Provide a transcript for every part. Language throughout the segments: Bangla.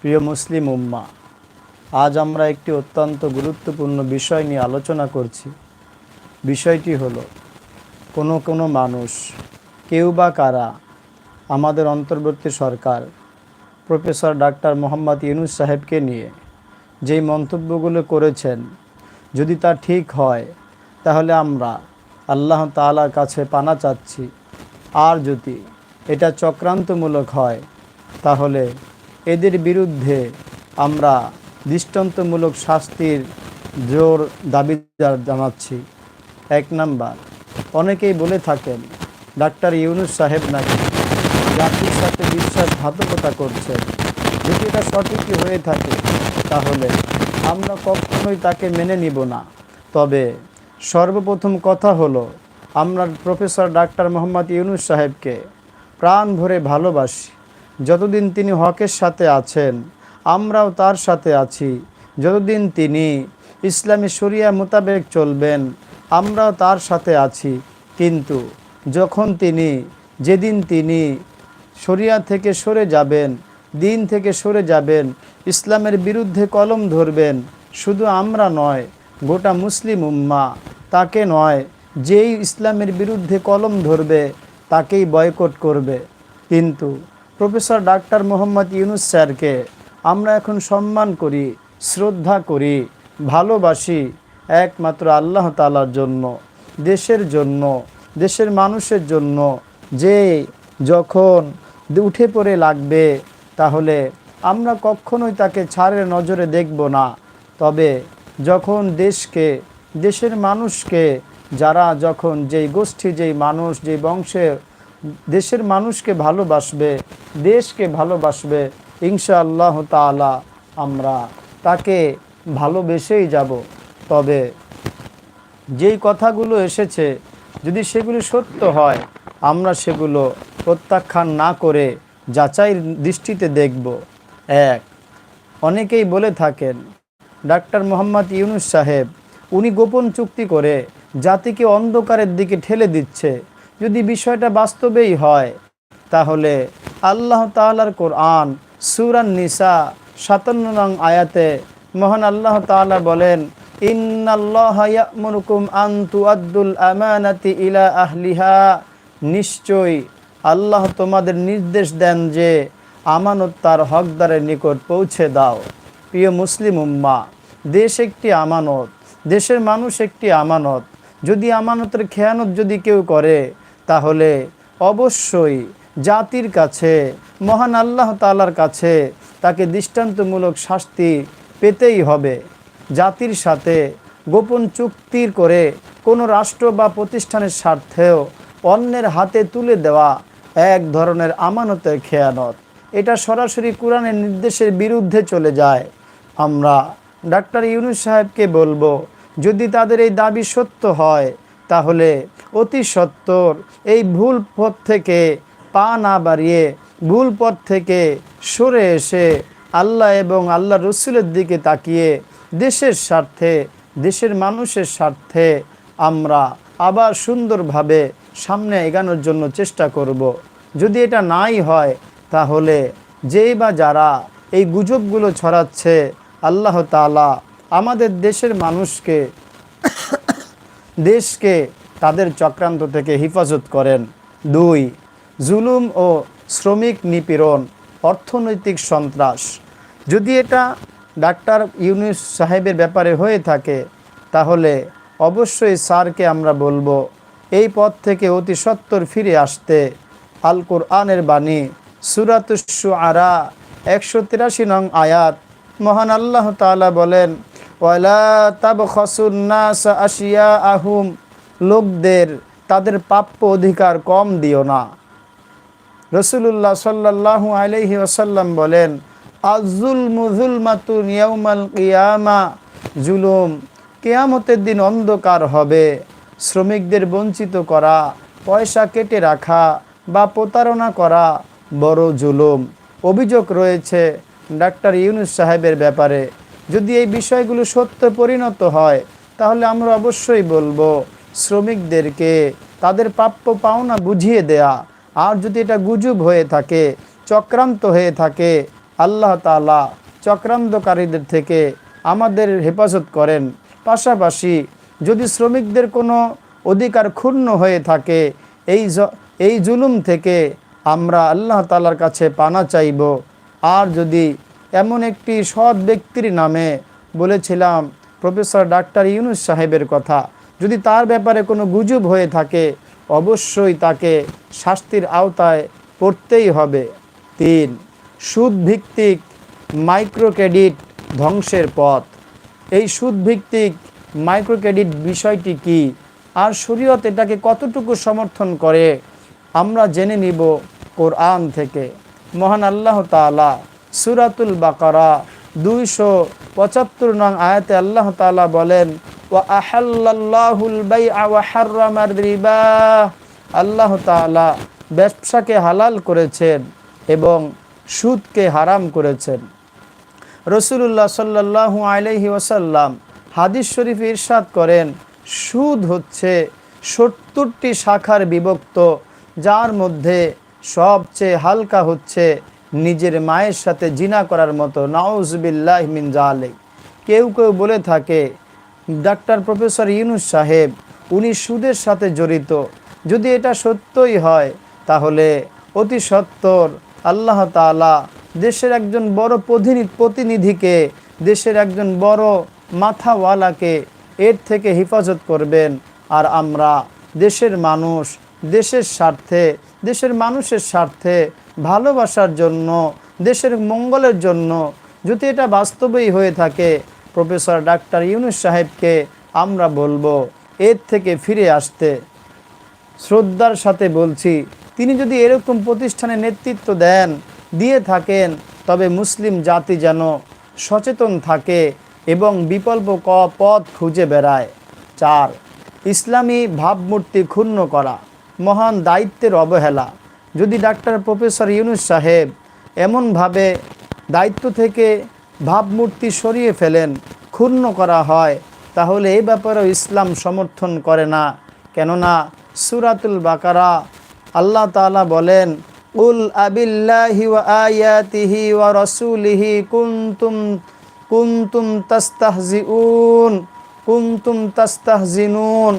প্রিয় মুসলিম উম্মা, আজ আমরা একটি অত্যন্ত গুরুত্বপূর্ণ বিষয় নিয়ে আলোচনা করছি। বিষয়টি হলো, কোনো কোনো মানুষ, কেউ বা কারা আমাদের অন্তর্বর্তী সরকার, প্রফেসর ডাক্তার মোহাম্মদ ইউনুস সাহেবকে নিয়ে যেই মন্তব্যগুলো করেছেন, যদি তা ঠিক হয়, তাহলে আমরা আল্লাহ তাআলার কাছে পানা চাচ্ছি। আর যদি এটা চক্রান্তমূলক হয়, তাহলে এদের বিরুদ্ধে আমরা দৃষ্টান্তমূলক শাস্তির জোর দাবি জা- জানাচ্ছি। এক নাম্বার, অনেকেই বলে থাকেন, ডাক্তার ইউনুস সাহেব নাকি জাতির সাথে বিশ্বাসঘাতকতা করছেন। যদি এটা সঠিকই হয়ে থাকে, তাহলে আমরা কখনোই তাকে মেনে নিব না। তবে সর্বপ্রথম কথা হলো, আমরা প্রফেসর ডাক্তার মোহাম্মদ ইউনুস সাহেবকে প্রাণ ভরে ভালোবাসি। যতদিন তিনি হকের সাথে আছেন, আমরাও তার সাথে আছি। যতদিন তিনি ইসলামী শরিয়া মোতাবেক চলবেন, আমরাও তার সাথে আছি। কিন্তু যখন তিনি, যেদিন তিনি শরিয়া থেকে সরে যাবেন, দিন থেকে সরে যাবেন, ইসলামের বিরুদ্ধে কলম ধরবেন, শুধু আমরা নয়, গোটা মুসলিম উম্মা, তাকে নয়, যেই ইসলামের বিরুদ্ধে কলম ধরবে, তাকেই বয়কট করবে। কিন্তু প্রফেসর ডাক্তার মোহাম্মদ ইউনুস স্যারকে আমরা এখন সম্মান করি, শ্রদ্ধা করি, ভালোবাসি একমাত্র আল্লাহ তালার জন্য, দেশের জন্য, দেশের মানুষের জন্য। যে যখন উঠে পড়ে লাগবে, তাহলে আমরা কখনোই তাকে ছাড়ের নজরে দেখব না। তবে যখন দেশকে, দেশের মানুষকে, যারা যখন যেই গোষ্ঠী, যেই মানুষ, যেই বংশে দেশের মানুষকে ভালোবাসবে, দেশকে ভালোবাসবে ইনশা আল্লাহ তালা আমরা তাকে ভালোবেসেই যাব। তবে যেই কথাগুলো এসেছে, যদি সেগুলি সত্য হয়, আমরা সেগুলো প্রত্যাখ্যান না করে যাচাইয়ের দৃষ্টিতে দেখব। এক, অনেকেই বলে থাকেন, ডাক্তার মোহাম্মদ ইউনুস সাহেব, উনি গোপন চুক্তি করে জাতিকে অন্ধকারের দিকে ঠেলে দিচ্ছে। যদি বিষয়টা বাস্তবেই হয়, তাহলে আল্লাহ তাআলার কোরআন সুরান নিসা সাতান্ন নং আয়াতে মহান আল্লাহ তাআলা বলেন নিশ্চয়ই আল্লাহ তোমাদের নির্দেশ দেন যে আমানত তার হকদারের নিকট পৌঁছে দাও। প্রিয় মুসলিম উম্মা, দেশ একটি আমানত, দেশের মানুষ একটি আমানত। যদি আমানতের খেয়ানত যদি কেউ করে তাহলে অবশ্যই জাতির কাছে, মহান আল্লাহ তাআলার কাছে তাকে দৃষ্টান্তমূলক শাস্তি পেতেই হবে। জাতির সাথে গোপন চুক্তির করে কোনো রাষ্ট্র বা প্রতিষ্ঠানের স্বার্থেও অন্যের হাতে তুলে দেওয়া এক ধরনের আমানতের খেয়ানত। এটা সরাসরি কোরআনের নির্দেশের বিরুদ্ধে চলে যায়। আমরা ডাক্তার ইউনুস সাহেবকে বলব, যদি তাদের এই দাবি সত্য হয় তাহলে অতি সত্বর এই ভুল পথ থেকে পা না বাড়িয়ে ভুল পথ থেকে সরে এসে আল্লাহ এবং আল্লাহ রসুলের দিকে তাকিয়ে দেশের স্বার্থে, দেশের মানুষের স্বার্থে আমরা আবার সুন্দরভাবে সামনে এগানোর জন্য চেষ্টা করব। যদি এটা নাই হয়, তাহলে যেই বা যারা এই গুজবগুলো ছড়াচ্ছে, আল্লাহ তাআলা আমাদের দেশের মানুষকে দেশকে তাদের চক্রান্ত থেকে হেফাজত করেন। দুই, জুলুম ও শ্রমিক নিপীড়ন, অর্থনৈতিক সন্ত্রাস। যদি এটা ডাক্তার ইউনুস সাহেবের ব্যাপারে হয়ে থাকে, তাহলে অবশ্যই স্যারকে আমরা বলব, এই পথ থেকে অতি সত্বর ফিরে আসতে। আল কোরআনের বাণী সুরাতুসু আরা একশো তিরাশি নং আয়াত, মহান আল্লাহ তাআলা বলেন তাব আশিয়া আহুম লোকদের তাদের প্রাপ্য অধিকার কম দিও না। রসুল্লাহ সাল্লাহ আলহি ওসাল্লাম বলেন আজুল মুজুল মাতুন ইয়াউমাল কিয়ামা জুলুম কেয়ামতের দিন অন্ধকার হবে। শ্রমিকদের বঞ্চিত করা, পয়সা কেটে রাখা বা প্রতারণা করা বড় জুলুম। অভিযোগ রয়েছে ডাক্তার ইউনুস সাহেবের ব্যাপারে। যদি এই বিষয়গুলো সত্য পরিণত হয়, তাহলে আমরা অবশ্যই বলব, শ্রমিকদেরকে তাদের প্রাপ্য পাওনা বুঝিয়ে দেয়া। আর যদি এটা গুজব হয়ে থাকে, চক্রান্ত হয়ে থাকে, আল্লাহ তালা চক্রান্তকারীদের থেকে আমাদের হেফাজত করেন। পাশাপাশি যদি শ্রমিকদের কোনো অধিকার ক্ষুণ্ণ হয়ে থাকে, এই এই জুলুম থেকে আমরা আল্লাহ তালার কাছে পানা চাইব। আর যদি এমন একটি সৎ ব্যক্তির নামে বলেছিলাম প্রফেসর ডাক্তার ইউনুস সাহেবের কথা। যদি তার ব্যাপারে কোনো গুজব হয়ে থাকে, অবশ্যই তাকে শাস্তির আওতায় পড়তেই হবে। তিন সুদ ভিত্তিক মাইক্রো ক্রেডিট ধ্বংসের পথ। এই সুদভিত্তিক মাইক্রো ক্রেডিট বিষয়টি কি? আর শরীয়ত এটাকে কতটুকু সমর্থন করে? আমরা জেনে নিব কোরআন থেকে। মহান আল্লাহ তাআলা সুরাতুল বাকারা, দুইশো পঁচাত্তর নং আয়াতে আল্লাহ তাআলা বলেন, ওয়া আহাল্লাল্লাহুল বাইআ ওয়া হাররামার রিবা। আল্লাহ তাআলা ব্যবসাকে হালাল করেছেন এবং সুদকে হারাম করেছেন। রসুল্লাহ সাল্লাহু আলাইহি ওয়াসাল্লাম হাদিস শরীফ ইরশাদ করেন, সুদ হচ্ছে সত্তরটি শাখার বিভক্ত, যার মধ্যে সবচেয়ে হালকা হচ্ছে নিজের মায়ের সাথে জিনা করার মতো, নাউজবিল্লাহ মিন কেউ কেউ বলে থাকে, ডাক্তার প্রফেসর ইউনুস সাহেব, উনি সুদের সাথে জড়িত। যদি এটা সত্যই হয়, তাহলে অতি সত্বর আল্লাহ তাআলা দেশের একজন বড় প্রতিনি- প্রতিনিধিকে, দেশের একজন বড় মাথাওয়ালাকে এর থেকে হেফাজত করবেন। আর আমরা দেশের মানুষ, দেশের স্বার্থে দেশের মানুষের স্বার্থে, ভালোবাসার জন্য, দেশের মঙ্গলের জন্য। যদি এটা বাস্তবেই হয়ে থাকে, প্রফেসর ডাক্তার ইউনুস সাহেবকে আমরা বলব, এর থেকে ফিরে আসতে। শ্রদ্ধার সাথে বলছি, তিনি যদি এরকম প্রতিষ্ঠানে নেতৃত্ব দেন, দিয়ে থাকেন, তবে মুসলিম জাতি যেন সচেতন থাকে এবং বিকল্প ক পথ খুঁজে বেড়ায়। চার, ইসলামী ভাবমূর্তি ক্ষুণ্ণ করা। মহান দায়িত্বের অবহেলা। যদি ডাক্তার প্রফেসর ইউনুস সাহেব এমনভাবে দায়িত্ব থেকে ভাবমূর্তি সরিয়ে ফেলেন, ক্ষুণ্ণ করা হয়, তাহলে এই ব্যাপারেও ইসলাম সমর্থন করে না। কেননা সুরাতুল বাকারা আল্লাহ তাআলা বলেন, উল আবিল্লাহি আয়াতিহি ওয়া রাসূলিহি কুনতুম কুনতুম তাস্তাহজিউন, কুনতুম তাস্তাহজিনুন।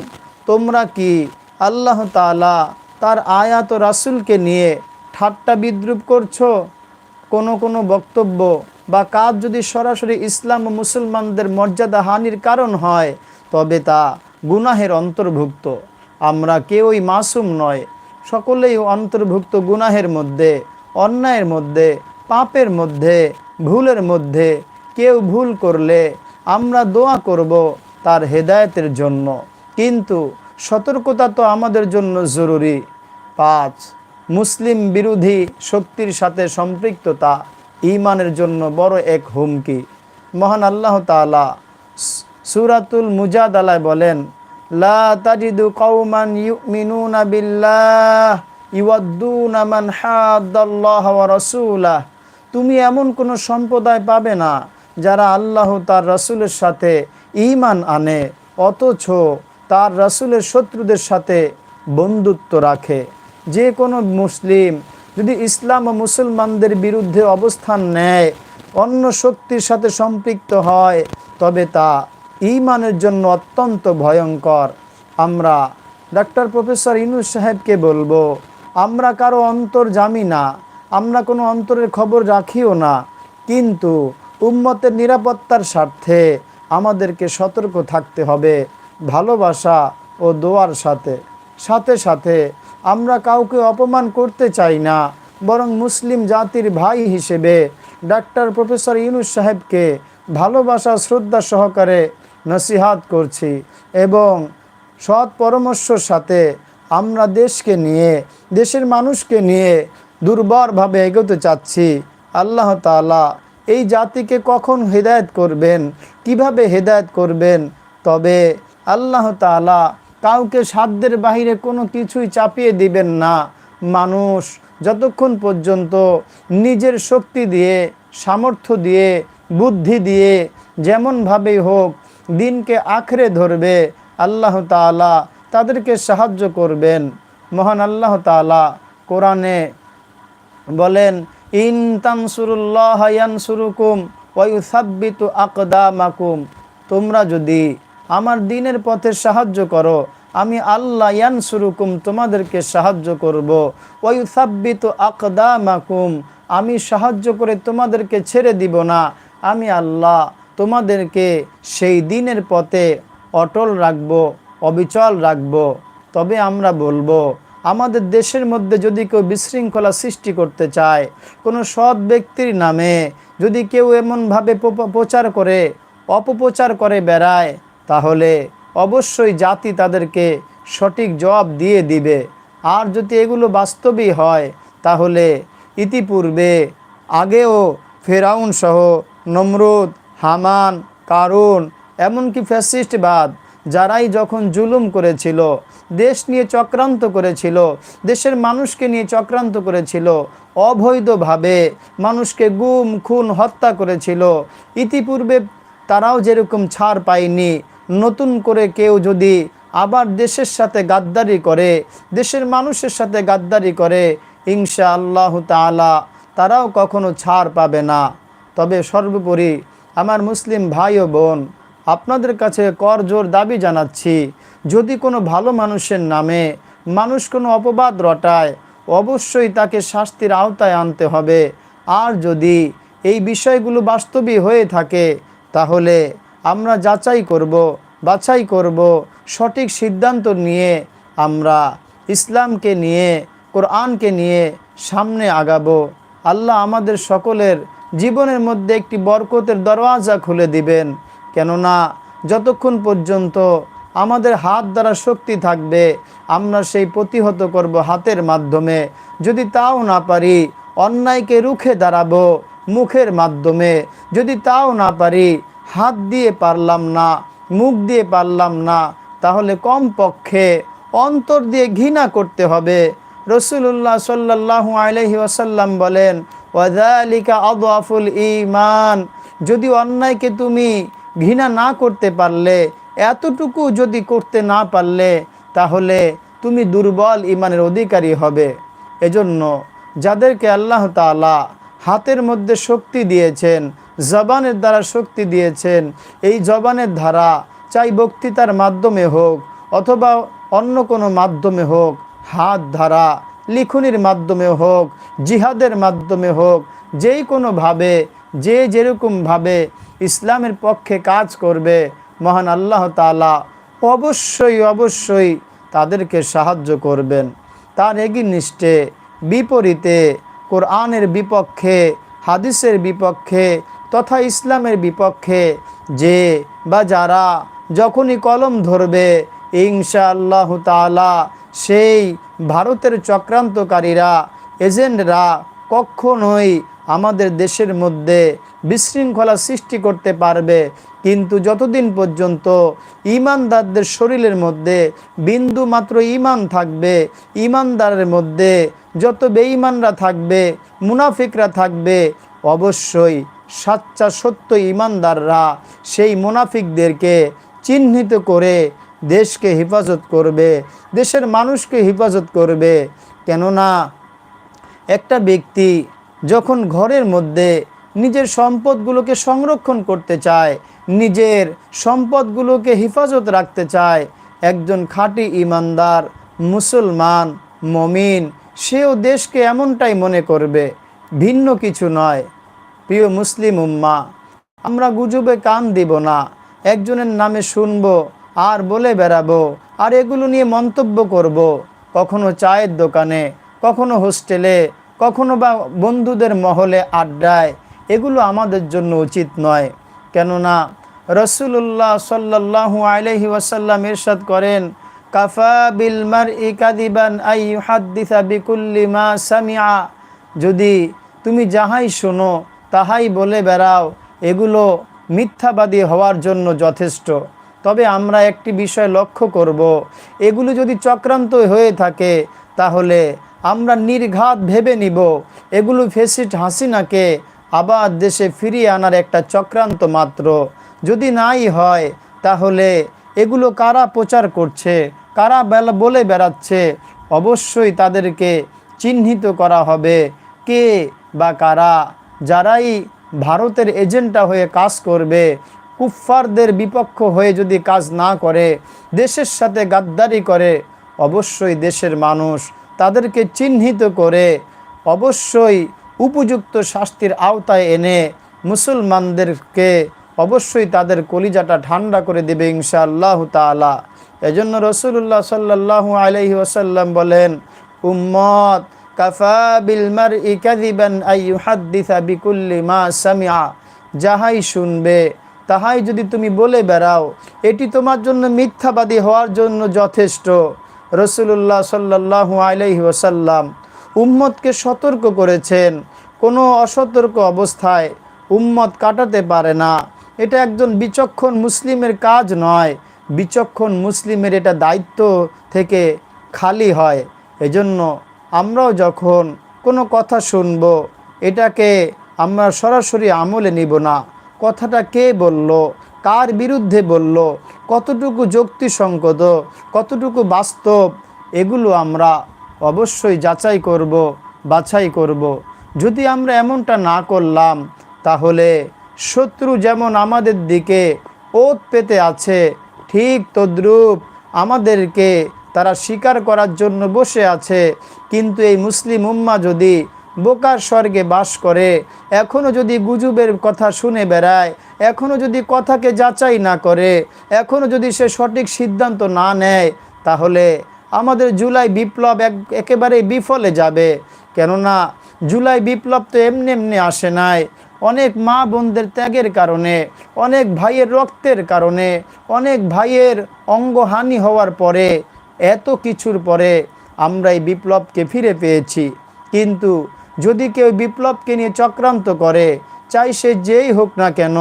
তোমরা কি আল্লাহ তাআলা তার আয়াত রাসূলকে নিয়ে ঠাট্টা বিদ্রুপ করছ। কোনো কোনো বক্তব্য বা কাজ যদি সরাসরি ইসলাম ও মুসলমানদের মর্যাদা হানির কারণ হয়, তবে তা গুনাহের অন্তর্ভুক্ত। আমরা কেউই মাসুম নয়। সকলেই অন্তর্ভুক্ত গুনাহের মধ্যে, অন্যায়ের মধ্যে, পাপের মধ্যে, ভুলের মধ্যে। কেউ ভুল করলে আমরা দোয়া করব তার হেদায়েতের জন্য। কিন্তু সতর্কতা তো আমাদের জন্য জরুরি। পাঁচ, মুসলিম বিরোধী শক্তির সাথে সম্পৃক্ততা ঈমানের জন্য বড় এক হুমকি। মহান আল্লাহ তাআলা সুরাতুল মুজাদালায় বলেন, লা তাজিদু মান রাসূলাহ। তুমি এমন কোনো সম্প্রদায় পাবে না যারা আল্লাহ তার রসুলের সাথে ঈমান আনে, অথচ তার রাসুলের শত্রুদের সাথে বন্ধুত্ব রাখে। যে কোনো মুসলিম যদি ইসলাম ও মুসলমানদের বিরুদ্ধে অবস্থান নেয়, অন্য শক্তির সাথে সম্পৃক্ত হয়, তবে তা ঈমানের জন্য অত্যন্ত ভয়ঙ্কর। আমরা ডাক্তার প্রফেসর ইনুস সাহেবকে বলব, আমরা কারও অন্তর জামি না, আমরা কোনো অন্তরের খবর রাখিও না, কিন্তু উম্মতের নিরাপত্তার স্বার্থে আমাদেরকে সতর্ক থাকতে হবে। ভালোবাসা ও দোয়ার সাথে। সাথে সাথে আমরা কাউকে অপমান করতে চাই না, বরং মুসলিম জাতির ভাই হিসেবে ডাক্তার প্রফেসর ইউনুস সাহেবকে ভালোবাসা, শ্রদ্ধা সহকারে নসিহাত করছি এবং সৎ পরামর্শর সাথে আমরা দেশকে নিয়ে, দেশের মানুষকে নিয়ে দুর্বলভাবে এগোতে চাচ্ছি। আল্লাহ তাআলা এই জাতিকে কখন হেদায়ত করবেন, কীভাবে হেদায়েত করবেন? তবে আল্লাহ তাআলা কাউকে সাধ্যের বাহিরে কোনো কিছুই চাপিয়ে দিবেন না। মানুষ যতক্ষণ পর্যন্ত নিজের শক্তি দিয়ে, সামর্থ্য দিয়ে, বুদ্ধি দিয়ে যেমনভাবেই হোক দিনকে আখড়ে ধরবে, আল্লাহ তাআলা তাদেরকে সাহায্য করবেন। মহান আল্লাহ তাআলা কোরআনে বলেন, ইন তানসুরুল্লাহ ইয়ানসুরুকুম ওয়ুসাব্বিতু আকদামাকুম। তোমরা যদি আমার দিনের পথে সাহায্য করো। আমি আল্লাহ ইয়ানসুরুকুম, তোমাদেরকে সাহায্য করব। ওয়ুসাব্বিতু আকদামাকুম, আমি সাহায্য করে তোমাদেরকে ছেড়ে দিব না। আমি আল্লাহ তোমাদেরকে সেই দিনের পথে অটল রাখব, অবিচল রাখব। তবে আমরা বলব, আমাদের দেশের মধ্যে যদি কেউ বিশৃঙ্খলা সৃষ্টি করতে চায়, কোনো সৎ ব্যক্তির নামে যদি কেউ এমনভাবে প্রচার করে, অপপ্রচার করে বেড়ায় তাহলে অবশ্যই জাতি তাদেরকে সঠিক জবাব দিয়ে দিবে। আর যদি এগুলো বাস্তবই হয়, তাহলে ইতিপূর্বে আগেও ফেরাউন সহ নমরুদ, হামান, কারুন, এমনকি ফ্যাসিস্টবাদ, যারাই যখন জুলুম করেছিল, দেশ নিয়ে চক্রান্ত করেছিল, দেশের মানুষকে নিয়ে চক্রান্ত করেছিল, অবৈধভাবে মানুষকে গুম, খুন, হত্যা করেছিল, ইতিপূর্বে তারাও যেরকম ছাড় পায়নি নতুন করে কেউ যদি আবার দেশের সাথে গাদ্দারি করে, দেশের মানুষের সাথে গাদ্দারি করে ইনশা আল্লাহ তালা তারাও কখনো ছাড় পাবে না। তবে সর্বোপরি আমার মুসলিম ভাই ও বোন, আপনাদের কাছে কর জোর দাবি জানাচ্ছি, যদি কোনো ভালো মানুষের নামে মানুষ কোনো অপবাদ রটায়, অবশ্যই তাকে শাস্তির আওতায় আনতে হবে। আর যদি এই বিষয়গুলো বাস্তবই হয়ে থাকে, তাহলে আমরা যাচাই করব, বাছাই করব, সঠিক সিদ্ধান্ত নিয়ে আমরা ইসলামকে নিয়ে, কোরআনকে নিয়ে সামনে আগাবো। আল্লাহ আমাদের সকলের জীবনের মধ্যে একটি বরকতের দরওয়াজা খুলে দিবেন। কেননা যতক্ষণ পর্যন্ত আমাদের হাত দ্বারা শক্তি থাকবে, আমরা সেই প্রতিহত করব হাতের মাধ্যমে। যদি তাও না পারি, অন্যায়কে রুখে দাঁড়াবো মুখের মাধ্যমে। যদি তাও না পারি হাত দিয়ে পারলাম না, মুখ দিয়ে পারলাম না, তাহলে কম পক্ষে অন্তর দিয়ে ঘৃণা করতে হবে। রসুল্লাহ সাল্লাহু আলহি ওয়াসাল্লাম বলেন ওয়াজালিকা আদআফুল ইমান যদি অন্যায়কে তুমি ঘৃণা না করতে পারলে, এতটুকু যদি করতে না পারলে, তাহলে তুমি দুর্বল ইমানের অধিকারী হবে। এজন্য যাদেরকে আল্লাহ তাআলা হাতের মধ্যে শক্তি দিয়েছেন জবানের দ্বারা শক্তি দিয়েছেন। এই জবানের ধারা চাই বক্তৃতার মাধ্যমে হোক অথবা অন্য কোনো মাধ্যমে হোক, হাত ধারা, লিখনির মাধ্যমে হোক, জিহাদের মাধ্যমে হোক যেই কোনোভাবে যে যেরকমভাবে ইসলামের পক্ষে কাজ করবে, মহান আল্লাহ তালা অবশ্যই অবশ্যই তাদেরকে সাহায্য করবেন। তার এগিনিষ্টে বিপরীতে, কোরআনের বিপক্ষে, হাদিসের বিপক্ষে তথা ইসলামের বিপক্ষে যে বা যারা যখনই কলম ধরবে ইনশা আল্লাহ তালা সেই ভারতের চক্রান্তকারীরা, এজেন্টরা কখনোই আমাদের দেশের মধ্যে বিশৃঙ্খলা সৃষ্টি করতে পারবে। কিন্তু যতদিন পর্যন্ত ইমানদারদের শরীরের মধ্যে বিন্দু মাত্র ইমান থাকবে, ইমানদারের মধ্যে যত বেঈমানরা থাকবে, মুনাফিকরা থাকবে, অবশ্যই সাচ্চা সত্য ইমানদাররা সেই মুনাফিকদেরকে চিহ্নিত করে দেশকে হেফাজত করবে, দেশের মানুষকে হেফাজত করবে। কেননা একটা ব্যক্তি যখন ঘরের মধ্যে নিজের সম্পদগুলোকে সংরক্ষণ করতে চায়, নিজের সম্পদগুলোকে হেফাজত রাখতে চায়, একজন খাঁটি ইমানদার, মুসলমান, মমিন, সেও দেশকে এমনটাই মনে করবে, ভিন্ন কিছু নয়। প্রিয় মুসলিম উম্মা, আমরা গুজবে কান দিব না, একজনের নামে শুনব, আর বলে বেড়াবো, আর এগুলো নিয়ে মন্তব্য করব। কখনো চায়ের দোকানে, কখনো হোস্টেলে, কখনো বা বন্ধুদের মহলে আড্ডায়, এগুলো আমাদের জন্য উচিত নয় কেননা রসুল্লাহ সাল্লাহ আলহি ওয়াসাল্লাম ইরশাদ করেন, কাফা বিল মার ইকাদিবান আই হাদ্দিসা বিকুল্লি মা সামিয়া যদি তুমি যাহাই শোনো তাহাই বলে, বেড়াও, এগুলো মিথ্যাবাদী হওয়ার জন্য যথেষ্ট। তবে আমরা একটি বিষয় লক্ষ্য করব, এগুলো যদি চক্রান্ত হয়ে থাকে, তাহলে আমরা নির্ঘাত ভেবে নিব, এগুলো ফেসিট হাসিনাকে আবার দেশে ফিরিয়ে আনার একটা চক্রান্ত মাত্র। যদি নাই হয়, তাহলে এগুলো কারা প্রচার করছে, কারা বেলা বেড়াচ্ছে, অবশ্যই তাদেরকে চিহ্নিত করা হবে, কে বা কারা। যারাই ভারতের এজেন্টটা হয়ে কাজ করবে, কুফফারদের বিপক্ষ হয়ে যদি কাজ না করে, দেশের সাথে গাদ্দারি করে, অবশ্যই দেশের মানুষ তাদেরকে চিহ্নিত করে, অবশ্যই উপযুক্ত শাস্তির আওতায় এনে মুসলমানদেরকে অবশ্যই তাদের কলিজাটা ঠান্ডা করে দেবে ইনশাআল্লাহ তালা এজন্য রসুল্লাহ সাল্লাহ আলহি ওসাল্লাম বলেন, উম্মত কাফা বিলমার ইকাদিবান আইহাদ্দিসা বিকুল্লি মা সামিয়া যাহাই শুনবে, তাহাই যদি তুমি বলে বেড়াও, এটি তোমার জন্য মিথ্যাবাদী হওয়ার জন্য যথেষ্ট। রসুল্লাহ সাল্লাহ আলহি ওসাল্লাম উম্মতকে সতর্ক করেছেন, কোনো অসতর্ক অবস্থায় উম্মত কাটাতে পারে না। এটা একজন বিচক্ষণ মুসলিমের কাজ নয়, বিচক্ষণ মুসলিমের এটা দায়িত্ব থেকে খালি হয়। এজন্য আমরাও যখন কোনো কথা শুনব, এটাকে আমরা সরাসরি আমলে নিব না। কথাটা কে বলল? কার বিরুদ্ধে বলল? কতটুকু যুক্তিসঙ্গত? কতটুকু বাস্তব? এগুলো আমরা অবশ্যই যাচাই করব, বাছাই করব। যদি আমরা এমনটা না করলাম, তাহলে শত্রু যেমন আমাদের দিকে ওত পেতে আছে, ঠিক তদ্রূপ আমাদেরকে তারা স্বীকার করার জন্য বসে আছে। কিন্তু এই মুসলিম উম্মা যদি বোকার স্বর্গে বাস করে এখনও যদি গুজুবের কথা শুনে বেড়ায় এখনও যদি কথাকে যাচাই না করে এখনও যদি সে সঠিক সিদ্ধান্ত না নেয়, তাহলে আমাদের জুলাই বিপ্লব এক, একেবারেই বিফলে যাবে। কেননা জুলাই বিপ্লব তো এমনি এমনি আসে নাই। অনেক মা বোনদের ত্যাগের কারণে, অনেক ভাইয়ের রক্তের কারণে, অনেক ভাইয়ের অঙ্গহানি হওয়ার পরে এত কিছুর পরে আমরা এই বিপ্লবকে ফিরে পেয়েছি। কিন্তু যদি কেউ বিপ্লবকে নিয়ে চক্রান্ত করে, চাই সে যেই হোক না কেন,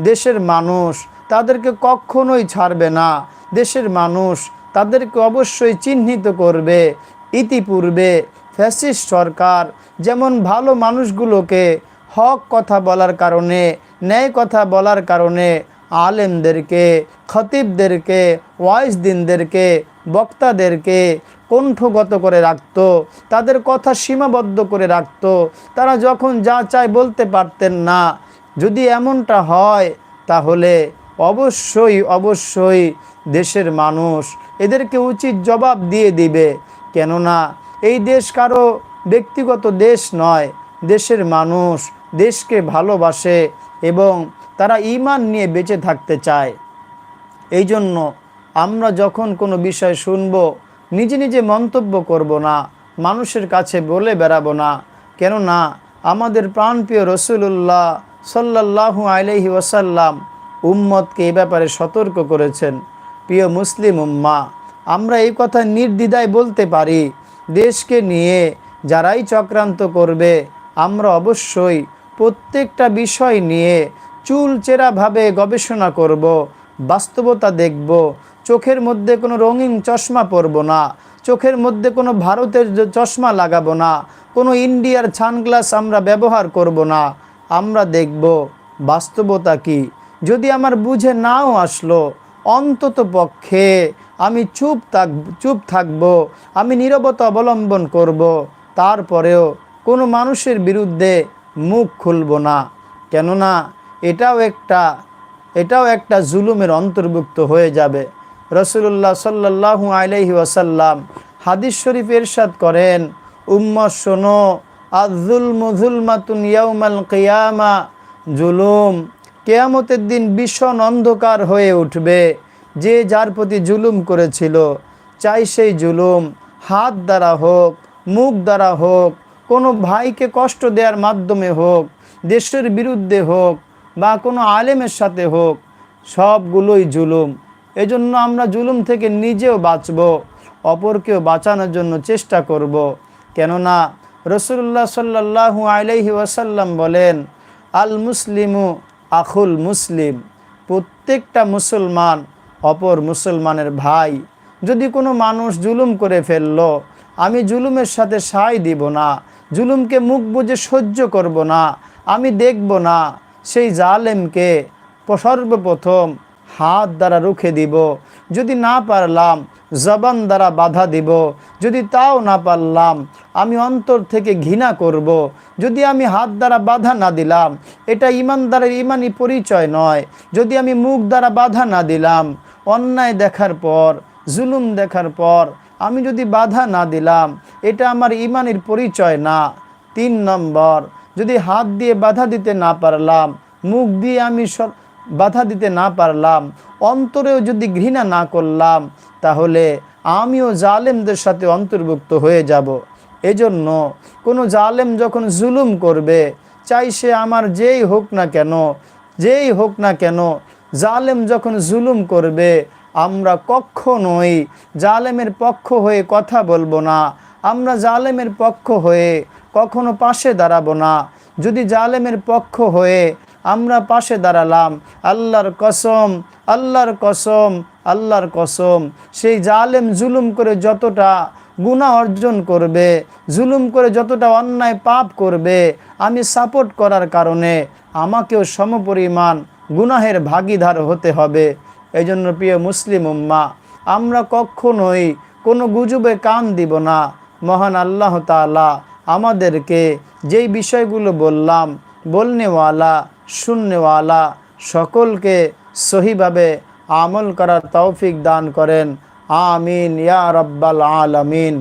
দেশের মানুষ তাদেরকে কখনোই ছাড়বে না। দেশের মানুষ তাদেরকে অবশ্যই চিহ্নিত করবে। ইতিপূর্বে ফ্যাসিস্ট সরকার যেমন ভালো মানুষগুলোকে হক কথা বলার কারণে, ন্যায় কথা বলার কারণে, আলেমদেরকে, খতিবদেরকে ওয়াইজদিনদেরকে বক্তাদেরকে কণ্ঠগত করে রাখত, তাদের কথা সীমাবদ্ধ করে রাখত, তারা যখন যা চায় বলতে পারতেন না। যদি এমনটা হয়, তাহলে অবশ্যই অবশ্যই দেশের মানুষ এদেরকে উচিত জবাব দিয়ে দিবে। কেননা এই দেশ কারও ব্যক্তিগত দেশ নয়, দেশের মানুষ দেশকে ভালোবাসে এবং তারা ইমান নিয়ে বেঁচে থাকতে চায়। এই জন্য আমরা যখন কোনো বিষয় শুনব, নিজে নিজে মন্তব্য করব না, মানুষের কাছে বলে বেড়াবো না। কেননা, আমাদের প্রাণপ্রিয় রসুল্লাহ সাল্লাহু আলহি ওসাল্লাম উম্মতকে এই ব্যাপারে সতর্ক করেছেন। প্রিয় মুসলিম উম্মা, আমরা এই কথা নির্দ্বিধায় বলতে পারি, দেশকে নিয়ে যারাই চক্রান্ত করবে, আমরা অবশ্যই প্রত্যেকটা বিষয় নিয়ে চুলচেরাভাবে গবেষণা করব, বাস্তবতা দেখব চোখের মধ্যে কোনো রঙিন চশমা পরব না। চোখের মধ্যে কোনো ভারতের চশমা লাগাবো না। কোনো ইন্ডিয়ার ছানগ্লাস আমরা ব্যবহার করব না। আমরা দেখব বাস্তবতা কি? যদি আমার বুঝে নাও আসলো, অন্তত পক্ষে আমি চুপ থাক চুপ থাকব, আমি নীরবতা অবলম্বন করব, তারপরেও কোনো মানুষের বিরুদ্ধে মুখ খুলব না। কেননা এটাও একটা এটাও একটা জুলুমের অন্তর্ভুক্ত হয়ে যাবে। রসুল্লাহ সাল্লাহু আলহি ওয়াসাল্লাম হাদিস শরীফ এরশাদ করেন উম্মত শোনো আজুল মুজুলমাতুন ইয়াউমাল কেয়ামা, জুলুম কেয়ামতের দিন ভীষণ অন্ধকার হয়ে উঠবে। যে যার প্রতি জুলুম করেছিল, চাই সেই জুলুম, হাত দ্বারা হোক, মুখ দ্বারা হোক, কোনো ভাইকে কষ্ট দেওয়ার মাধ্যমে হোক, দেশের বিরুদ্ধে হোক বা কোনো আলেমের সাথে হোক, সবগুলোই জুলুম। এজন্য আমরা জুলুম থেকে নিজেও বাঁচব, অপরকেও বাঁচানোর জন্য চেষ্টা করব। কেননা রসুল্লাহ সাল্লাহু আলহি ওয়াসাল্লাম বলেন, আল মুসলিমু আখুল মুসলিম প্রত্যেকটা মুসলমান অপর মুসলমানের ভাই যদি কোনো মানুষ জুলুম করে ফেলল, আমি জুলুমের সাথে সাই দিব না, জুলুমকে মুখ বুঝে সহ্য করব না, আমি দেখব না, সেই জালেমকে সর্বপ্রথম হাত দ্বারা রুখে দিব। যদি না পারলাম, জবান দ্বারা বাধা দিব। যদি তাও না পারলাম, আমি অন্তর থেকে ঘৃণা করব। যদি আমি হাত দ্বারা বাধা না দিলাম, এটা ইমানদারের ইমানি পরিচয় নয়। যদি আমি মুখ দ্বারা বাধা না দিলাম, অন্যায় দেখার পর, জুলুম দেখার পর, আমি যদি বাধা না দিলাম, এটা আমার ইমানের পরিচয় না। তিন নম্বর, যদি হাত দিয়ে বাধা দিতে না পারলাম, মুখ দিয়ে আমি সব বাধা দিতে না পারলাম, অন্তরেও যদি ঘৃণা না করলাম, তাহলে আমিও জালেমদের সাথে অন্তর্ভুক্ত হয়ে যাব। এজন্য কোনো জালেম যখন জুলুম করবে, চাই সে আমার যেই হোক না কেন, যেই হোক না কেন, জালেম যখন জুলুম করবে, আমরা কখনোই জালেমের পক্ষ হয়ে কথা বলব না, আমরা জালেমের পক্ষ হয়ে কখনো পাশে দাঁড়াবো না। যদি জালেমের পক্ষ হয়ে আমরা পাশে দাঁড়ালাম। আল্লাহর কসম আল্লাহর কসম আল্লাহর কসম। সেই জালেম জুলুম করে যতটা গুণা অর্জন করবে, জুলুম করে যতটা অন্যায় পাপ করবে, আমি সাপোর্ট করার কারণে আমাকেও সমপরিমাণ গুনাহের ভাগিদার হতে হবে। এই জন্য প্রিয় মুসলিম উম্মা, আমরা কখনোই কোনো গুজবে কান দিব না। মহান আল্লাহ তালা আমাদেরকে যেই বিষয়গুলো বললাম, বলনেওয়ালা শূন্যওয়ালা সকলকে সহিভাবে আমল করার তৌফিক দান করেন। আমিন ইয়া রব্বাল আলামিন।